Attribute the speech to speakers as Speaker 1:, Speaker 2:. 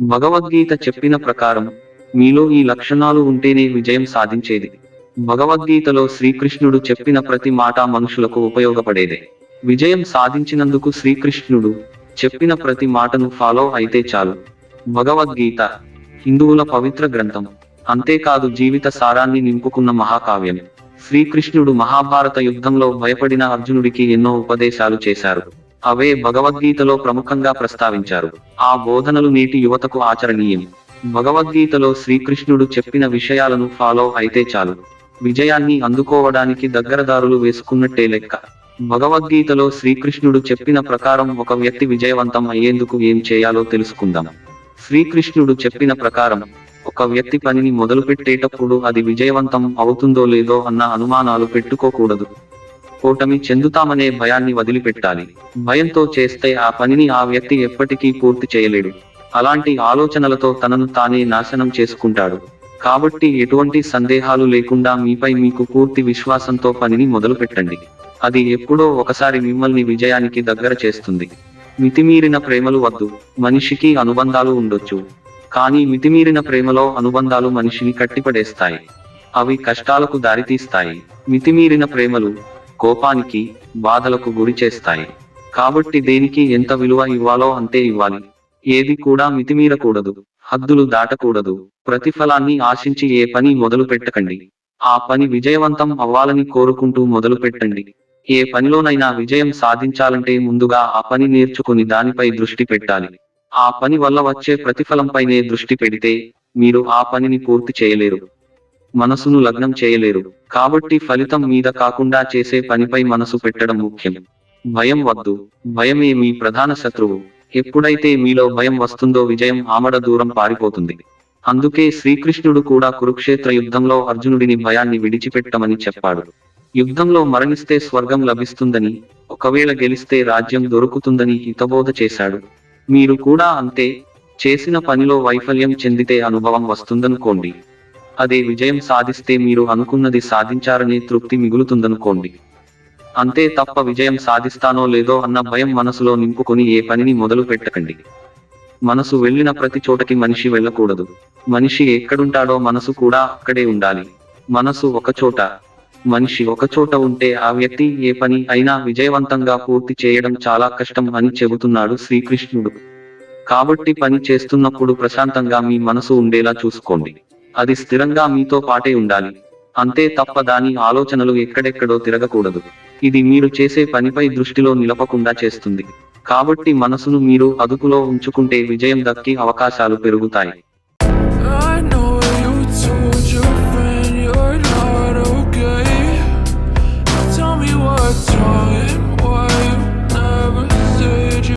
Speaker 1: భగవద్గీత చెప్పిన ప్రకారం మీలో ఈ లక్షణాలు ఉంటేనే విజయం సాధించేది. భగవద్గీతలో శ్రీకృష్ణుడు చెప్పిన ప్రతి మాట మనుషులకు ఉపయోగపడేదే. విజయం సాధించినందుకు శ్రీకృష్ణుడు చెప్పిన ప్రతి మాటను ఫాలో అయితే చాలు. భగవద్గీత హిందువుల పవిత్ర గ్రంథం అంతేకాదు జీవిత సారాన్ని నింపుకున్న మహాకావ్యం. శ్రీకృష్ణుడు మహాభారత యుద్ధంలో భయపడిన అర్జునుడికి ఎన్నో ఉపదేశాలు చేశారు. అవే భగవద్గీతలో ప్రముఖంగా ప్రస్తావించారు. ఆ బోధనలు నేటి యువతకు ఆచరణీయం. భగవద్గీతలో శ్రీకృష్ణుడు చెప్పిన విషయాలను ఫాలో అయితే చాలు. విజయాన్ని అందుకోవడానికి దగ్గరదారులు వేసుకున్నట్టే లెక్క. భగవద్గీతలో శ్రీకృష్ణుడు చెప్పిన ప్రకారం ఒక వ్యక్తి విజయవంతం అయ్యేందుకు ఏం చేయాలో తెలుసుకుందాం. శ్రీకృష్ణుడు చెప్పిన ప్రకారం ఒక వ్యక్తి పనిని మొదలుపెట్టేటప్పుడు అది విజయవంతం అవుతుందో లేదో అన్న అనుమానాలు పెట్టుకోకూడదు. ఓటమి చెందుతామనే భయాన్ని వదిలిపెట్టాలి. భయంతో చేస్తే ఆ పనిని ఆ వ్యక్తి ఎప్పటికీ పూర్తి చేయలేడు. అలాంటి ఆలోచనలతో తనను తానే నాశనం చేసుకుంటాడు. కాబట్టి ఎటువంటి సందేహాలు లేకుండా మీపై మీకు పూర్తి విశ్వాసంతో పనిని మొదలు పెట్టండి అది ఎప్పుడో ఒకసారి మిమ్మల్ని విజయానికి దగ్గర చేస్తుంది. మితిమీరిన ప్రేమలు వద్దు మనిషికి అనుబంధాలు ఉండొచ్చు. కానీ మితిమీరిన ప్రేమలో అనుబంధాలు మనిషిని కట్టిపడేస్తాయి. అవి కష్టాలకు దారితీస్తాయి. మితిమీరిన ప్రేమలు కోపానికి బాధలకు గురి చేస్తాయి. కాబట్టి దేనికి ఎంత విలువ ఇవ్వాలో అంతే ఇవ్వాలి. ఏది కూడా మితిమీరకూడదు హద్దులు దాటకూడదు. ప్రతిఫలాన్ని ఆశించి ఏ పని మొదలు పెట్టకండి. ఆ పని విజయవంతం అవ్వాలని కోరుకుంటూ మొదలు పెట్టండి. ఏ పనిలోనైనా విజయం సాధించాలంటే ముందుగా ఆ పని నేర్చుకుని దానిపై దృష్టి పెట్టాలి. ఆ పని వల్ల వచ్చే ప్రతిఫలంపైనే దృష్టి పెడితే మీరు ఆ పనిని పూర్తి చేయలేరు. మనసును లగ్నం చేయలేరు. కాబట్టి ఫలితం మీద కాకుండా చేసే పనిపై మనసు పెట్టడం ముఖ్యం. భయం వద్దు. భయమే మీ ప్రధాన శత్రువు. ఎప్పుడైతే మీలో భయం వస్తుందో విజయం ఆమడ దూరం పారిపోతుంది. అందుకే శ్రీకృష్ణుడు కూడా కురుక్షేత్ర యుద్ధంలో అర్జునుడిని భయాన్ని విడిచిపెట్టమని చెప్పాడు. యుద్ధంలో మరణిస్తే స్వర్గం లభిస్తుందని ఒకవేళ గెలిస్తే రాజ్యం దొరుకుతుందని హితబోధ చేశాడు. మీరు కూడా అంతే. చేసిన పనిలో వైఫల్యం చెందితే అనుభవం వస్తుందనుకోండి. అదే విజయం సాధిస్తే మీరు అనుకున్నది సాధించారనే తృప్తి మిగులుతుందనుకోండి. అంతే తప్ప విజయం సాధిస్తానో లేదో అన్న భయం మనసులో నింపుకొని ఏ పనిని మొదలు పెట్టకండి. మనసు వెళ్ళిన ప్రతి చోటకి మనిషి వెళ్ళకూడదు. మనిషి ఎక్కడుంటాడో మనసు కూడా అక్కడే ఉండాలి. మనసు ఒకచోట మనిషి ఒక చోట ఉంటే ఆ వ్యక్తి ఏ పని అయినా విజయవంతంగా పూర్తి చేయడం చాలా కష్టం అని చెబుతున్నాడు శ్రీకృష్ణుడు. కాబట్టి పని చేస్తున్నప్పుడు ప్రశాంతంగా మీ మనసు ఉండేలా చూసుకోండి. అది స్థిరంగా మీతో పాటే ఉండాలి. అంతే తప్ప దాని ఆలోచనలు ఎక్కడెక్కడో తిరగకూడదు. ఇది మీరు చేసే పనిపై దృష్టిలో నిలపకుండా చేస్తుంది. కాబట్టి మనసును మీరు అదుపులో ఉంచుకుంటే విజయం దక్కి అవకాశాలు పెరుగుతాయి.